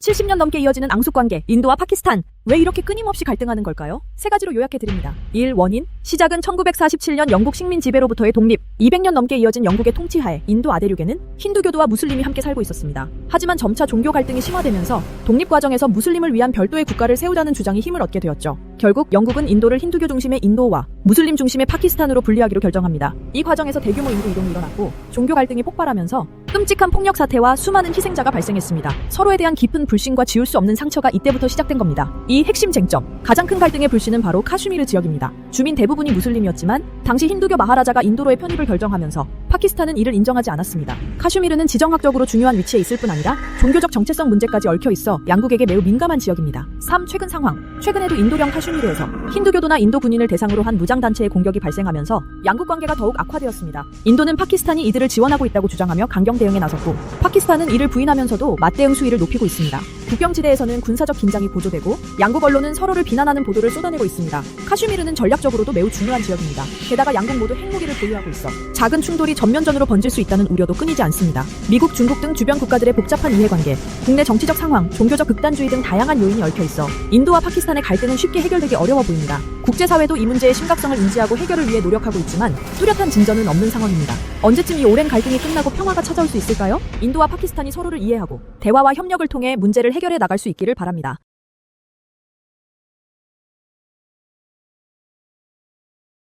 70년 넘게 이어지는 앙숙 관계, 인도와 파키스탄. 왜 이렇게 끊임없이 갈등하는 걸까요? 세 가지로 요약해 드립니다. 1. 원인. 시작은 1947년 영국 식민 지배로부터의 독립. 200년 넘게 이어진 영국의 통치하에 인도 아대륙에는 힌두교도와 무슬림이 함께 살고 있었습니다. 하지만 점차 종교 갈등이 심화되면서 독립 과정에서 무슬림을 위한 별도의 국가를 세우자는 주장이 힘을 얻게 되었죠. 결국 영국은 인도를 힌두교 중심의 인도와 무슬림 중심의 파키스탄으로 분리하기로 결정합니다. 이 과정에서 대규모 인구 이동이 일어났고 종교 갈등이 폭발하면서 끔찍한 폭력 사태와 수많은 희생자가 발생했습니다. 서로에 대한 깊은 불신과 지울 수 없는 상처가 이때부터 시작된 겁니다. 이 핵심 쟁점, 가장 큰 갈등의 불씨는 바로 카슈미르 지역입니다. 주민 대부분이 무슬림이었지만 당시 힌두교 마하라자가 인도로의 편입을 결정하면서 파키스탄은 이를 인정하지 않았습니다. 카슈미르는 지정학적으로 중요한 위치에 있을 뿐 아니라 종교적 정체성 문제까지 얽혀 있어 양국에게 매우 민감한 지역입니다. 3. 최근 상황. 최근에도 인도령 카슈미르에서 힌두교도나 인도 군인을 대상으로 한 무장 단체의 공격이 발생하면서 양국 관계가 더욱 악화되었습니다. 인도는 파키스탄이 이들을 지원하고 있다고 주장하며 강경 대응에 나섰고 파키스탄은 이를 부인하면서도 맞대응 수위를 높이고 있습니다. 국경지대에서는 군사적 긴장이 고조되고 양국 언론은 서로를 비난하는 보도를 쏟아내고 있습니다. 카슈미르는 전략적으로도 매우 중요한 지역입니다. 게다가 양국 모두 핵무기를 보유하고 있어 작은 충돌이 전면전으로 번질 수 있다는 우려도 끊이지 않습니다. 미국, 중국 등 주변 국가들의 복잡한 이해관계, 국내 정치적 상황, 종교적 극단주의 등 다양한 요인이 얽혀 있어 인도와 파키스탄의 갈등은 쉽게 해결되기 어려워 보입니다. 국제사회도 이 문제의 심각성을 인지하고 해결을 위해 노력하고 있지만 뚜렷한 진전은 없는 상황입니다. 언제쯤 이 오랜 갈등이 끝나고 평화가 찾아올 수 있을까요? 인도와 파키스탄이 서로를 이해하고 대화와 협력을 통해 문제를 해결해 나갈 수 있기를 바랍니다.